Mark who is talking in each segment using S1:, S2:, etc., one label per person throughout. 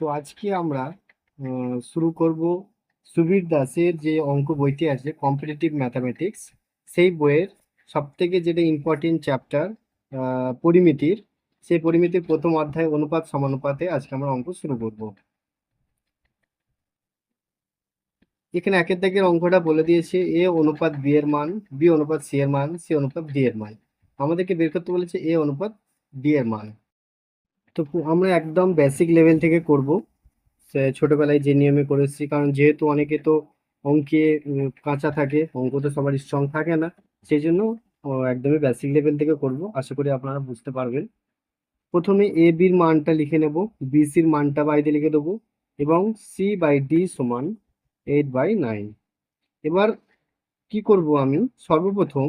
S1: তো আজকে আমরা শুরু করব সুবীর দাসের যে অঙ্ক বইটি আছে কম্পিটিটিভ ম্যাথামেটিক্স সেই বইয়ের সব থেকে যেটা ইম্পর্টেন্ট চ্যাপ্টার পরিমিতির, সেই পরিমিতির প্রথম অধ্যায় অনুপাত সমানুপাতে আজকে আমরা অঙ্ক শুরু করব। এখানে একের দাগের অঙ্কটা বলে দিয়েছে, এ অনুপাত বি এর মান, বি অনুপাত সি এর মান, সি অনুপাত ডি এর মান। আমাদেরকে বের করতে বলেছে, এ অনুপাত ডি এর মান। তো আমরা একদম বেসিক লেভেল থেকে করব। ছোটবেলায় যে নিয়মে করেছি কারণ যেহেতু অনেকে তো অঙ্কে কাঁচা থাকে, অঙ্ক তো সবার স্ট্রং থাকে না, সেই জন্য একদমই বেসিক লেভেল থেকে করব। আশা করি আপনারা বুঝতে পারবেন। প্রথমে এ বির মানটা লিখে নেব। বি সির মানটা বাইরে লিখে দেবো এবং সি বাই ডি সমান এইট বাই নাইন এবার কি করব আমি? সর্বপ্রথম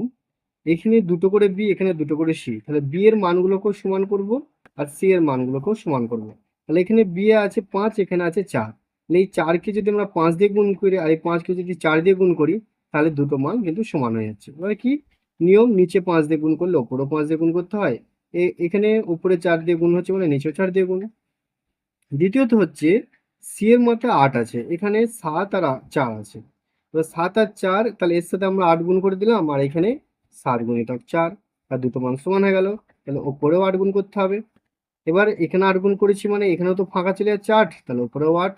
S1: এখানে দুটো করে বি এখানে দুটো করে সি তাহলে বি এর মানগুলোকেও সমান করব। আর সি এর মানগুলোকেও সমান করব। তাহলে এখানে বি আছে পাঁচ, এখানে আছে চার। তাহলে এই চারকে যদি আমরা পাঁচ দিয়ে গুণ করি আর এই পাঁচকে যদি চার দিয়ে গুণ করি, তাহলে দুটো মান কিন্তু সমান হয়ে যাচ্ছে। এবার কি? নিয়ম, নিচে পাঁচ দিয়ে গুণ করলে ওপরেও পাঁচ দিয়ে গুণ করতে হয়। এখানে উপরে চার দিয়ে গুণ হচ্ছে মানে নিচেও চার দিয়ে গুণ। দ্বিতীয়ত হচ্ছে সি এর মধ্যে আট আছে, এখানে সাত আর চার আছে। এবার সাত আর চার, তাহলে এর সাথে আমরা আট গুণ করে দিলাম, আর এখানে সাত গুণিতক চার, আর দুটো মান সমান হয়ে গেল। তাহলে ওপরেও আট গুণ করতে হবে। এবার এখানে আট গুণ করেছি মানে এখানেও তো ফাঁকা চলে যাচ্ছে আট, তাহলে ওপরেও আট।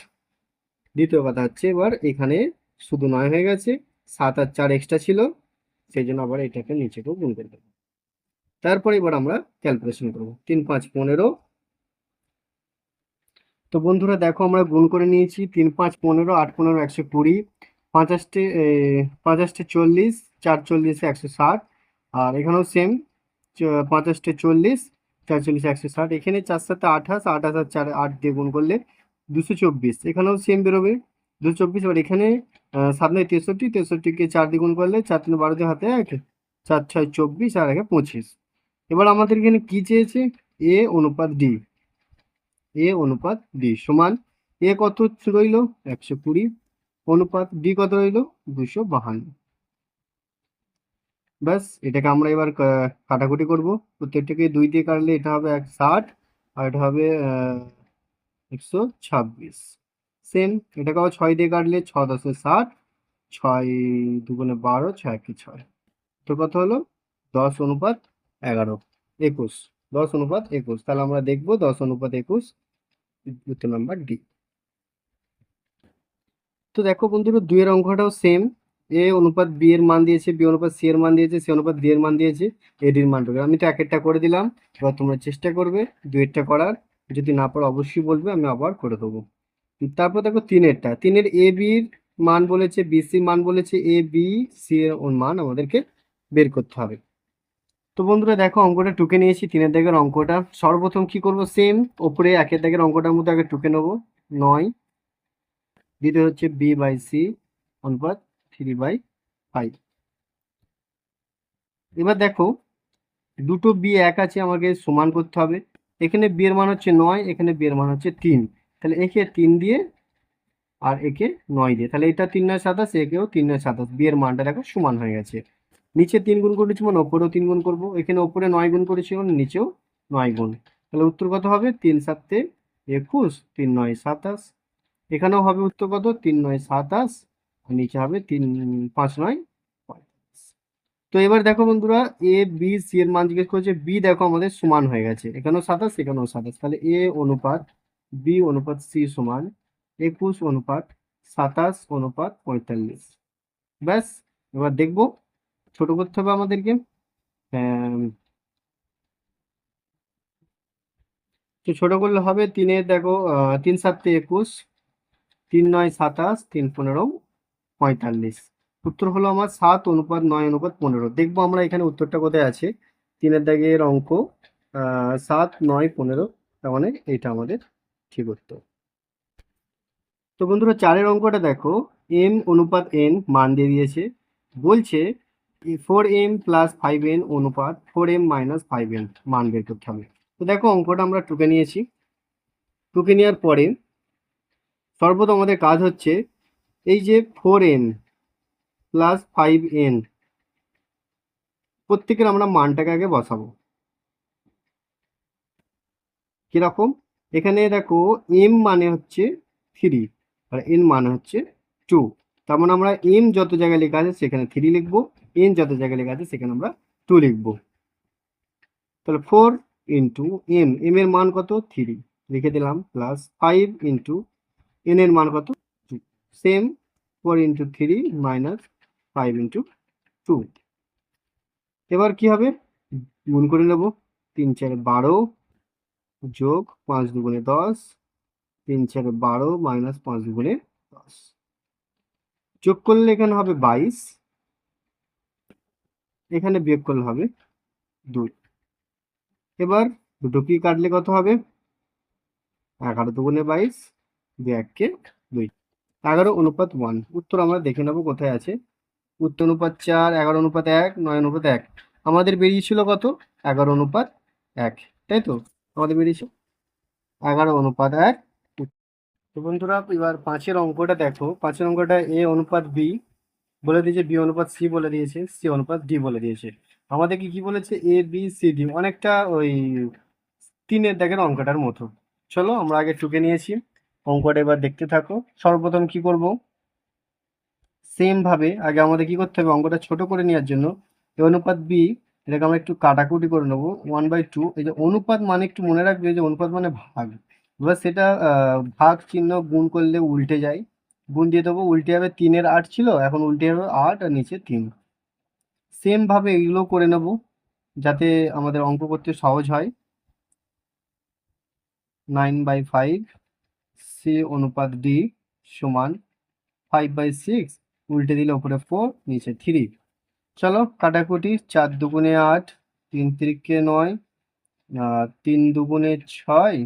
S1: দ্বিতীয় কথা হচ্ছে এবার এখানে শুধু নয় হয়ে গেছে, সাত আর চার এক্সট্রা ছিল, সেই জন্য আবার এটাকে নিচেকেও গুণ করে দেবো। তারপরে এবার আমরা ক্যালকুলেশন করব, তিন, পাঁচ, পনেরো। তো বন্ধুরা দেখো আমরা গুণ করে নিয়েছি, তিন, পাঁচ, পনেরো, আট, পনেরো, একশো কুড়ি, পাঁচাশটে পাঁচাশটে চল্লিশ, চার চল্লিশে একশো ষাট, আর এখানেও সেম পাঁচাশটে চল্লিশ চার চল্লিশে একশো ষাট। এখানে চার সাথে আঠাশ আঠাশ আর চার, আট দিয়ে গুণ করলে দুশো চব্বিশ। এখানেও সেম বেরোবে, দুশো চব্বিশ। এবার এখানে সাত নয়, তেষট্টি। তেষট্টিকে চার দিয়ে গুণ করলে চার তিন বারো দিয়ে হাতে এক, চার ছয়, চব্বিশ, আর একে পঁচিশ। এবার আমাদের এখানে কি চেয়েছে? এ অনুপাত ডি। এ অনুপাত ডি সমান এ কত রইল? একশো কুড়ি। অনুপাত ডি কত রইল? দুশো বাহান্ন। ব্যাস, এটাকে আমরা এবার কা- কাটাকুটি করব। প্রত্যেকটাকে দুই দিয়ে কাটলে এটা হবে এক ষাট, আর এটা হবে একশো ছাব্বিশ। সেম এটাকে আবার ছয় দিয়ে কাটলে ছ দশে ষাট, ছয় দুগুণে বারো, ছয় একে ছয়। তো কত হলো? দশ অনুপাত এগারো, একুশ। দশ অনুপাত একুশ, তাহলে আমরা দেখব দশ অনুপাত একুশ, উত্তর নাম্বার ডি তো দেখো বন্ধুরা, দুইয়ের অঙ্কটাও সেম এ অনুপাত বি এর মান দিয়েছে বি অনুপাত সি এর মান দিয়েছে সি অনুপাত ডি এর মান দিয়েছে এ ডির মান পেবে আমি তো এক একটা করে দিলাম, এবার তোমরা চেষ্টা করবে দুইয়েরটা করার। যদি না পারো অবশ্যই বলবে, আমি আবার করে দেবো। তারপর দেখো তিনেরটা, তিনের এ বির মান বলেছে বি সির মান বলেছে এ বি সি এর মান আমাদেরকে বের করতে হবে। তো বন্ধুরা দেখো, অঙ্কটা টুকে নিয়েছি, তিনের দাগের অঙ্কটা। সর্বপ্রথম কি করব? সেম ওপরে একের দাগের অঙ্কটার মধ্যে আগে টুকে নেব। নয়, দ্বিতীয় হচ্ছে বি বাই সি অনুপাত থ্রি বাই ফাইভ। এবার দেখো, দুটো বি এক আছে, আমাকে সমান করতে হবে। এখানে বি এর মান হচ্ছে নয়, এখানে বি এর মান হচ্ছে তিন। তাহলে একে তিন দিয়ে আর একে নয় দিয়ে। তাহলে এটা তিন নয় সাতাশ, একেও তিন নয় সাতাশ। বি এর মানটা দেখো সমান হয়ে গেছে। নিচে তিন গুণ করেছি মানে ওপরেও তিন গুণ করব। এখানে ওপরে নয় গুণ করেছি মানে নিচেও নয় গুণ। তাহলে উত্তর কত হবে? তিন সাতে একুশ, তিন নয় সাতাশ। এখানেও হবে উত্তর কত? তিন নয় সাতাশ। নিচে হবে তিন পাঁচ নয় তো এবার দেখো বন্ধুরা এ বি সি এর মান জিজ্ঞেস করছে বি দেখো আমাদের সমান হয়ে গেছে। এখানেও সাতাশ এখানেও সাতাশ। তাহলে এ অনুপাত বি অনুপাত সি সমান একুশ অনুপাত সাতাশ অনুপাত পঁয়তাল্লিশ। ব্যাস এবার দেখব ছোট করতে হবে আমাদেরকে। আম, তো ছোট করলে হবে তিনের দেখো তিন সাতটি একুশ তিন নয় সাতাশ তিন পনেরো পঁয়তাল্লিশ। উত্তর হলো আমার সাত, অনুপাত নয়, অনুপাত পনেরো। দেখব আমরা এখানে উত্তরটা কোথায় আছে। তিনের দাগের অঙ্ক সাত, নয়, পনেরো, তার মানে এটা আমাদের ঠিক উত্তর তো বন্ধুরা, চারের অঙ্কটা দেখো। এম অনুপাত এন মান দিয়ে দিয়েছে। বলছে four M plus five N অনুপাত four M minus five N মান বের করতে হবে। তো দেখো, অঙ্কটা আমরা টুকে নিয়েছি। টুকে নেওয়ার পরে সর্বপ্রথম আমাদের কাজ হচ্ছে এই যে four N plus five N প্রত্যেকের আমরা মানটাকে আগে বসাবো। কীরকম? এখানে দেখো এম মানে হচ্ছে থ্রি আর এন মানে হচ্ছে টু তার মানে আমরা এম যত জায়গায় লেখা আছে সেখানে থ্রি লিখব এন যত জায়গায় লেখা আছে সেখানে আমরা টু লিখব। তাহলে ফোর ইন্টু এম এম এর মান কত? থ্রি লিখে দিলাম প্লাস ফাইভ ইন্টু এন এর মান কত? Same four into three minus five into two এবার কি হবে? গুণ করে নেব। তিন চারে বারো যোগ পাঁচ দুগুণে দশ। তিন চারে বারো মাইনাস পাঁচ দুগুণে দশ। যোগ করলে এখানে হবে বাইশ। এখানে বিয়োগ করলে হবে দুই। এবার দুটো কি কাটলে কত হবে? এগারো দুগুণে বাইশ, দুই এককে দুই। এগারো অনুপাত ওয়ান উত্তর আমরা দেখে নেব কোথায় আছে। উত্তর অনুপাত চার, এগারো অনুপাত এক, নয় অনুপাত এক। আমাদের বেরিয়েছিল কত? এগারো অনুপাত এক। তাই তো? আমাদের বেরিয়েছিল এগারো অনুপাত এক। তো বন্ধুরা, এবার পাঁচের অঙ্কটা দেখো। পাঁচের অঙ্কটা এ অনুপাত বি বলে দিয়েছে, বি অনুপাত সি বলে দিয়েছে, সি অনুপাত ডি বলে দিয়েছে। আমাদেরকে কি বলেছে? A, B, C, D. অনেকটা ওই তিনের দাগের অঙ্কটার মতো। চলো আমরা আগে টুকে নিয়েছি। অঙ্কটা এবার দেখতে থাকো। সর্বপ্রথম কি করব? সেম ভাবে আগে আমাদের কি করতে হবে? অঙ্কটা ছোট করে নেওয়ার জন্য এ অনুপাত বি এটাকে আমরা একটু কাটাকুটি করে নেব। ওয়ান বাই টু এই যে অনুপাত মানে একটু মনে রাখবে যে অনুপাত মানে ভাগ। এবার সেটা ভাগ চিহ্ন গুণ করলে উল্টে যায়। গুণ দিয়ে দেবো, উল্টে যাবে তিনের আট ছিল, এখন উল্টে যাবে আট আর নিচে তিন। সেম ভাবে এগুলো করে নেব, যাতে আমাদের অঙ্ক করতে সহজ হয়। নাইন বাই ফাইভ সি অনুপাত ডি সমান ফাইভ বাই সিক্স উল্টে দিলে উপরে ফোর নিচে থ্রি চলো কাটাকুটি, চার দুগুণে আট, তিন তিরিকে নয় তিন দুগুণে ছয়,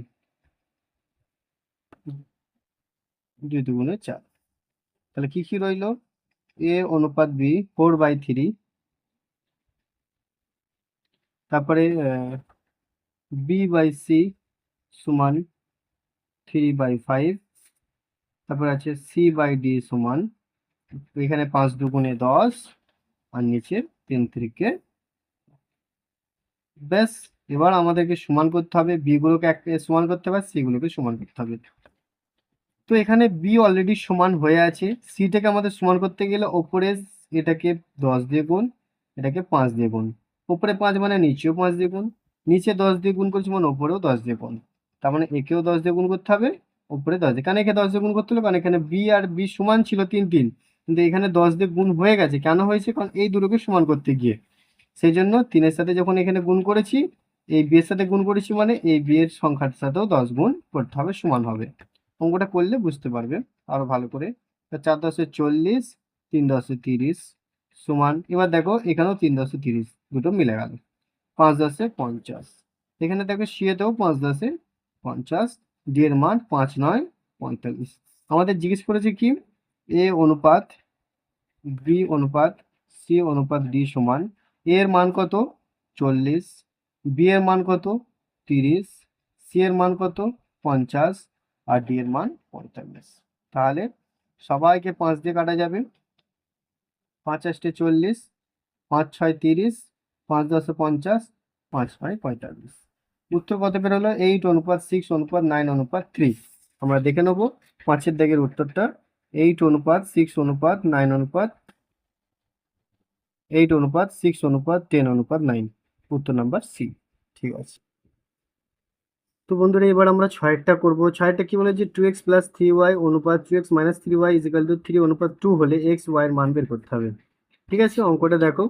S1: দুই দুগুণে চার। তাহলে কি কি রইল? এ অনুপাত বি ফোর বাই থ্রি তারপরে বি বাই সি সমান থ্রি বাই ফাইভ তারপরে আছে সি বাই ডি সমান, এখানে পাঁচ দুগুণে দশ, আর নিচে তিন তিরিকে। ব্যাস, এবার আমাদেরকে সমান করতে হবে বি গুলোকে এক সমান করতে হবে সি গুলোকে সমান করতে হবে। তো এখানে বি অলরেডি সমান হয়ে আছে সিটাকে আমাদের সমান করতে গেলে ওপরে এটাকে দশ দিয়ে গুণ, এটাকে পাঁচ দিয়ে গুণ। ওপরে পাঁচ মানে নিচেও পাঁচ দিয়ে গুণ, নিচে দশ দিয়ে গুণ করছি মানে ওপরেও দশ দিয়ে গুণ। তার মানে একেও দশ দিয়ে গুণ করতে হবে ওপরে দশ দিয়ে। কারণ একে দশ দিয়ে গুণ করতে হলো কারণ এখানে বি আর বি সমান ছিল তিন তিন। কিন্তু এখানে দশ দিয়ে গুণ হয়ে গেছে। কেন হয়েছে? কারণ এই দুটোকে সমান করতে গিয়ে। সেই জন্য তিনের সাথে যখন এখানে গুণ করেছি, এই বিয়ের সাথে গুণ করেছি মানে এই বিয়ের সংখ্যার সাথেও দশ গুণ করতে হবে, সমান হবে। অঙ্কটা করলে বুঝতে পারবে। আরও ভালো করে। চার দশে চল্লিশ, তিন দশে তিরিশ সমান। এবার দেখো, এখানেও তিন দশে তিরিশ দুটো মিলে গেল। পাঁচ দশে পঞ্চাশ। এখানে দেখো শিয়েতেও পাঁচ দশে পঞ্চাশ ডি এর মান পাঁচ নয়, পঁয়তাল্লিশ। আমাদের জিজ্ঞেস করেছে কি? এ অনুপাত বি অনুপাত, সি অনুপাত, ডি সমান। এ এর মান কত? চল্লিশ। বি এর মান কত? তিরিশ। সি এর মান কত? পঞ্চাশ। আর ডি এর মান পঁয়তাল্লিশ। তাহলে সবাইকে পাঁচ দিয়ে কাটা যাবে। পাঁচ আষ্টে চল্লিশ, পাঁচ ছয় তিরিশ, পাঁচ দশে পঞ্চাশ, পাঁচ নয় পঁয়তাল্লিশ। উত্তর কত বেরোলো এইট অনুপাত সিক্স অনুপাত নাইন অনুপাত থ্রি আমরা দেখে নেব পাঁচের দাগের উত্তরটা। এইট অনুপাত সিক্স অনুপাত নাইন অনুপাত এইট অনুপাত সিক্স অনুপাত টেন অনুপাত নাইন উত্তর নাম্বার সি ঠিক আছে। তো বন্ধুরা, এবার আমরা ছয়েরটা করব। ছয়েরটা কি বলে যে two X plus three Y অনুপাত two X minus three Y is equal to three অনুপাত টু হলে এক্স ওয়াই এর মান বের করতে হবে। ঠিক আছে, অঙ্কটা দেখো।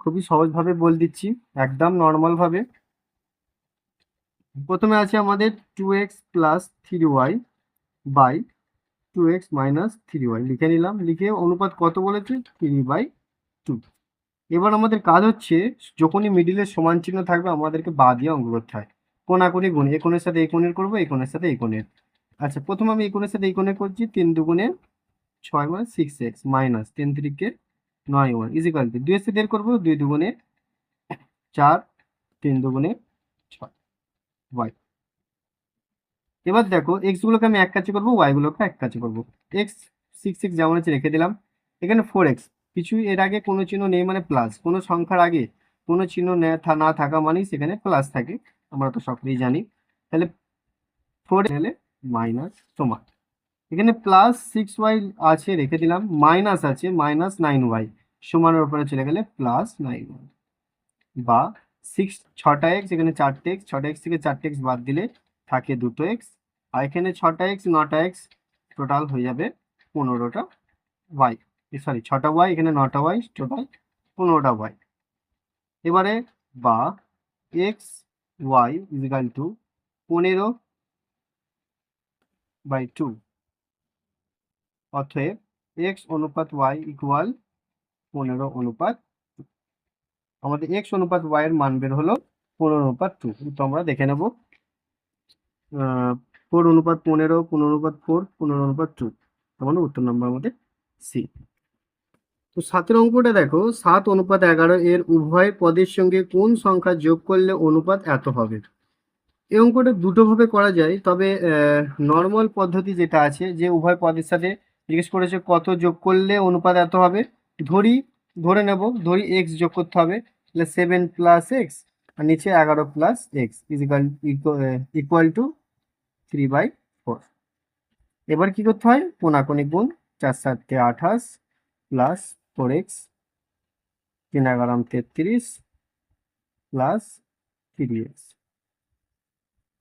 S1: খুবই সহজভাবে বল দিচ্ছি, একদম নর্মাল ভাবে। প্রথমে আছে আমাদের two X plus three Y by two X minus three Y লিখে নিলাম, লিখে অনুপাত কত বলেছে? থ্রি বাই টু এবার আমাদের কাজ হচ্ছে, যখনই মিডিলে সমান চিহ্ন থাকবে, আমাদেরকে বা দিয়ে অঙ্ক করতে হয়। কোনাকুনি গুণ, এ কোণের সাথে এই কোণের করব এই কোণের সাথে এই কোণের। আচ্ছা প্রথম আমি এই কোণের সাথে কোণে করছি, তিন দুগুণে ছয় মানে সিক্স এক্স মাইনাস তিন তিরিকে নয় ওয়ান ইজিকাল টু দুই সাথে এর করব, দুই দুগুণে চার, তিন দুগুণে ছয়। ওয়াই এবার দেখো এক্স গুলোকে আমি এক কাছে করব ওয়াই গুলোকে এক কাছে করব। এক্স সিক্স সিক্স যেমন আছে রেখে দিলাম। এখানে ফোর এক্স কিছু এর আগে কোনো চিহ্ন নেই মানে প্লাস কোনো সংখ্যার আগে কোনো চিহ্ন নে- থাকা মানেই সেখানে প্লাস থাকে। আমরা তো সকলেই জানি। তাহলে ফোর এলে মাইনাস সমান এখানে প্লাস সিক্স ওয়াই আছে রেখে দিলাম। মাইনাস আছে মাইনাস নাইন ওয়াই সমানের উপরে চলে গেলে প্লাস নাইন ওয়াই বা সিক্স ছটা এক্স এখানে চারটে এক্স ছটা এক্স থেকে চারটে এক্স বাদ দিলে থাকে দুটো এক্স আর এখানে ছটা এক্স নটা এক্স টোটাল হয়ে যাবে পনেরোটা ওয়াই সরি ছটা ওয়াই এখানে নটা ওয়াই টোটাল পনেরোটা ওয়াই এবারে বা X Y is equal to পনেরো বাই টু অতএব এক্স অনুপাত ওয়াই ইকুয়াল পনেরো অনুপাত। আমাদের এক্স অনুপাত ওয়াই এর মান বের হলো পনেরো অনুপাত টু তো আমরা দেখে নেব। ফোর অনুপাত পনেরো পনেরো অনুপাত ফোর পনেরো অনুপাত টু তার মানে উত্তর নম্বর আমাদের সি তো সাতের অঙ্কটা দেখো, সাত অনুপাত এগারো এর উভয় পদের সঙ্গে কোন সংখ্যা যোগ করলে অনুপাত এত হবে? এই অঙ্কটা দুটোভাবে করা যায়, তবে নর্মাল পদ্ধতি যেটা আছে, যে উভয় পদের সাথে জিজ্ঞেস করেছে কত যোগ করলে অনুপাত এত হবে, ধরি ধরে নেব, ধরি এক্স যোগ করতে হবে, তাহলে সেভেন প্লাস এক্স আর নিচে এগারো plus X is equal equal to three by four এবার কি করতে হয়? কোনাকুনি গুণ চার সাতটে আঠাশ প্লাস ফোর এক্স তিন এগারো তেত্রিশ প্লাস থ্রি এক্স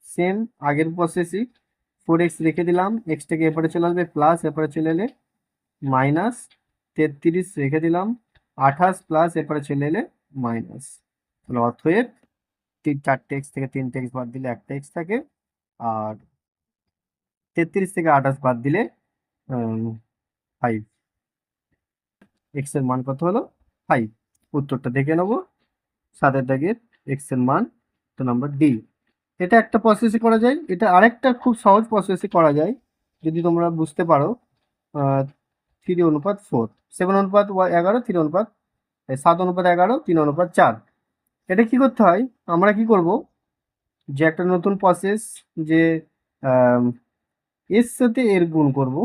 S1: সেম আগের প্রসেসই ফোর এক্স রেখে দিলাম এক্সটাকে এরপরে চলে আসবে প্লাস এরপরে চলে এলে মাইনাস তেত্রিশ রেখে দিলাম আঠাশ প্লাস এরপরে চলে এলে মাইনাস তাহলে অতএব তিন চারটে এক্স থেকে তিনটে এক্স বাদ দিলে একটা এক্স থাকে, আর তেত্রিশ থেকে আঠাশ বাদ দিলে ফাইভ এক্সের মান কত হলো? ফাইভ উত্তরটা দেখে নেব। সাতের দাগের এক্সের মান, তো নাম্বার ডি এটা একটা প্রসেসে করা যায়। এটা আরেকটা খুব সহজ প্রসেসে করা যায়। যদি তোমরা বুঝতে পারো থ্রি অনুপাত ফোর সেভেন অনুপাত এগারো থ্রি অনুপাত সাত অনুপাত এগারো, তিন অনুপাত চার। এটা কি করতে হয়? আমরা কি করব? যে একটা নতুন প্রসেস যে এর সাথে এর গুণ করব।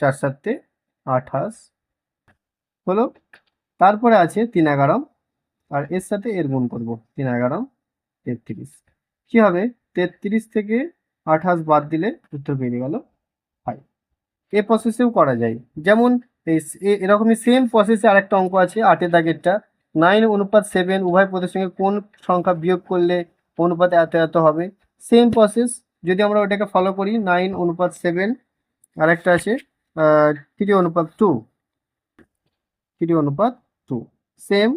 S1: চার সাথে আঠাশ হলো। তারপরে আছে তিন এগারো, আর এর সাথে এর গুণ করব। তিন এগারো, তেত্রিশ। কি হবে? তেত্রিশ থেকে আঠাশ বাদ দিলে উত্তর বেরিয়ে গেল। এ প্রসেসেও করা যায়। যেমন, এই এরকমই সেম প্রসেসে আরেকটা অঙ্ক আছে, আটের দাগেরটা। নাইন অনুপাত সেভেন উভয় পদের সঙ্গে কোন সংখ্যা বিয়োগ করলে অনুপাত এত এত হবে? সেম প্রসেস যদি আমরা ওটাকে ফলো করি নাইন অনুপাত সেভেন আরেকটা আছে থ্রি অনুপাত টু থ্রি অনুপাত টু সেম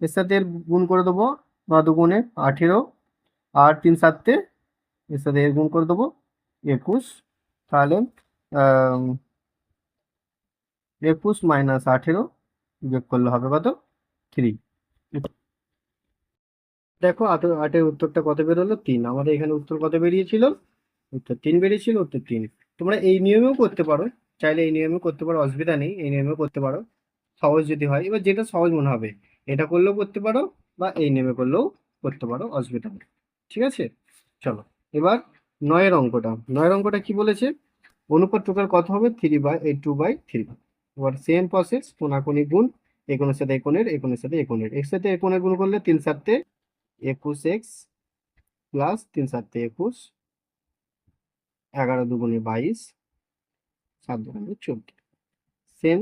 S1: এর সাথে গুণ করে দেবো ন দুগুণে আঠেরো, আর তিন সাতে এর সাথে এর গুণ করে দেবো একুশ। তাহলে একুশ মাইনাস আঠেরো যোগ করলে হবে কত? থ্রি দেখো আট- আটের উত্তরটা কত বেরোলো? তিন। আমাদের এখানে উত্তর কত বেরিয়েছিল? উত্তর তিন বেরিয়েছিল, উত্তর তিন। তোমরা এই নিয়মেও করতে পারো। চাইলে এই নিয়মেও করতে পারো, অসুবিধা নেই, এই নিয়মেও করতে পারো। সহজ যদি হয়, এবার যেটা সহজ মনে হবে, এটা করলেও করতে পারো বা এই নিয়মে করলেও করতে পারো, অসুবিধা নেই। ঠিক আছে? চলো, এবার নয়ের অঙ্কটা। নয়ের অঙ্কটা কি বলেছে? অনুপাত টোটাল কত হবে? থ্রি বাই এই টু বাই থ্রি এবার সেম প্রসেস কোনাকুনি গুণ, একুনের সাথে একুনের একুনের সাথে একুনের। এর সাথে একুনের গুণ করলে তিন সাতে একুশ এক্স প্লাস তিন সাতে একুশ, এগারো দুগুণে বাইশ, সাত দুগুণে চোদ্দ। সেম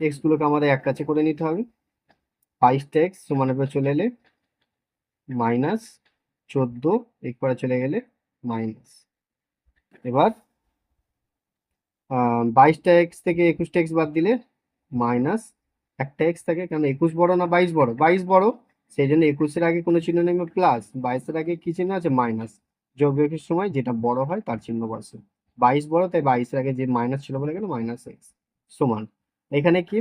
S1: এক্সগুলোকে আমাদের এক কাছে করে নিতে হবে। বাইশটা এক্স সমানের পর চলে এলে মাইনাস চোদ্দ, একবারে চলে গেলে মাইনাস এবার বাইশটা এক্স থেকে একুশটা এক্স বাদ দিলে মাইনাস একটা এক্স থাকে কারণ একুশ বড় না বাইশ বড়? বাইশ বড়, সেই জন্য একুশের আগে কোনো চিহ্ন নেই প্লাস বাইশের আগে কি চিহ্ন আছে? মাইনাস। যোগ বিয়োগের সময় যেটা বড় হয় তার চিহ্ন বসে। বাইশ বড়, তাই বাইশের আগে যে মাইনাস ছিল বলে গেল মাইনাস এক্স। সমান। এখানে কি?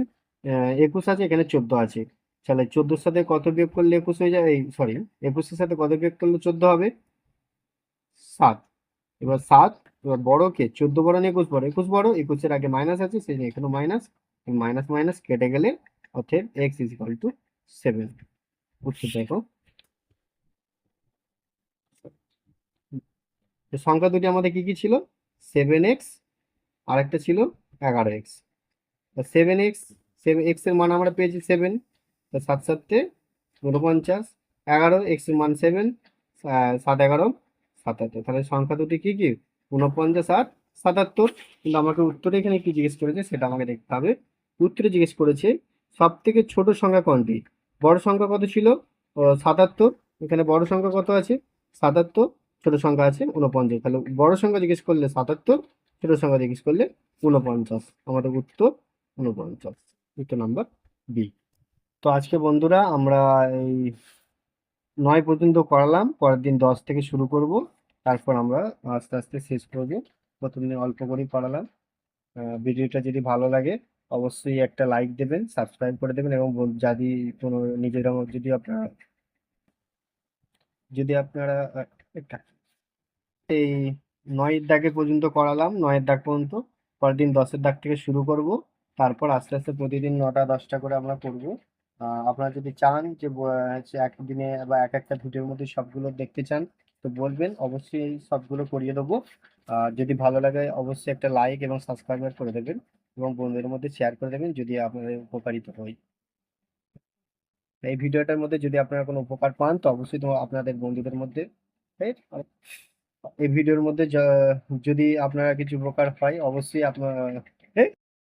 S1: একুশ আছে, এখানে চোদ্দ আছে। তাহলে চোদ্দোর সাথে কত বিয়োগ করলে একুশ হয়ে যায়? এই সরি একুশের সাথে কত বিয়োগ করলে চোদ্দ হবে? সাত। এবার সাত এবার বড় কে? চোদ্দ বড় না একুশ বড়। একুশ বড়, একুশের আগে মাইনাস আছে, সেই জন্য এখানে মাইনাস মাইনাস মাইনাস কেটে গেলে অতএব X is equal to seven উত্তর দেখো তো সংখ্যা দুটি আমাদের কি কি ছিল? সেভেন এক্স আর একটা ছিল এগারো এক্স সেভেন এক্স সেভেন এক্সের মান আমরা পেয়েছি সেভেন সাত সাতে ঊনপঞ্চাশ, এগারো এক্সের মান সেভেন সাত এগারো সাতাত্তর তাহলে সংখ্যা দুটি কি কি? উনপঞ্চাশ আর সাতাত্তর। কিন্তু আমাকে উত্তরে এখানে কি জিজ্ঞেস করেছে সেটা আমাকে দেখতে হবে। উত্তরে জিজ্ঞেস করেছে সব থেকে ছোট সংখ্যা কোনটি? বড় সংখ্যা কত ছিল? সাতাত্তর। এখানে বড় সংখ্যা কত আছে? সাতাত্তর। ছোট সংখ্যা আছে উনপঞ্চাশ তাহলে বড় সংখ্যা জিজ্ঞেস করলে সাতাত্তর, ছোট সংখ্যা জিজ্ঞেস করলে উনপঞ্চাশ আমাদের উত্তর উনপঞ্চাশ উত্তর নাম্বার বি তো আজকে বন্ধুরা আমরা এই নয় পর্যন্ত করালাম। পরের দিন দশ থেকে শুরু করব। তারপর আমরা আস্তে আস্তে শেষ করব। প্রথম দিন অল্প করেই আহ, ভিডিওটা যদি ভালো লাগে অবশ্যই একটা লাইক দেবেন সাবস্ক্রাইব করে দেবেন এবং যদি কোনো নিজের যদি আপনারা যদি আপনারা এই নয়ের দাগে পর্যন্ত করালাম নয়ের দাগ পর্যন্ত পরের দিন দশের দাগ থেকে শুরু করব। তারপর আস্তে আস্তে প্রতিদিন নটা দশটা করে আমরা করব। আপনারা যদি চান যে একদিনে বা এক একটা ভিডিওর মধ্যে সবগুলো দেখতে চান তো বলবেন, অবশ্যই সবগুলো করিয়ে দেবো আর যদি ভালো লাগে, অবশ্যই একটা লাইক এবং সাবস্ক্রাইবার করে দেবেন এবং বন্ধুদের মধ্যে শেয়ার করে দেবেন যদি আপনাদের উপকারিত হয় এই ভিডিওটার মধ্যে যদি আপনারা কোনো উপকার পান, তো অবশ্যই আপনাদের বন্ধুদের মধ্যে? এই ভিডিওর মধ্যে যদি আপনারা কিছু উপকার হয়, অবশ্যই আপনার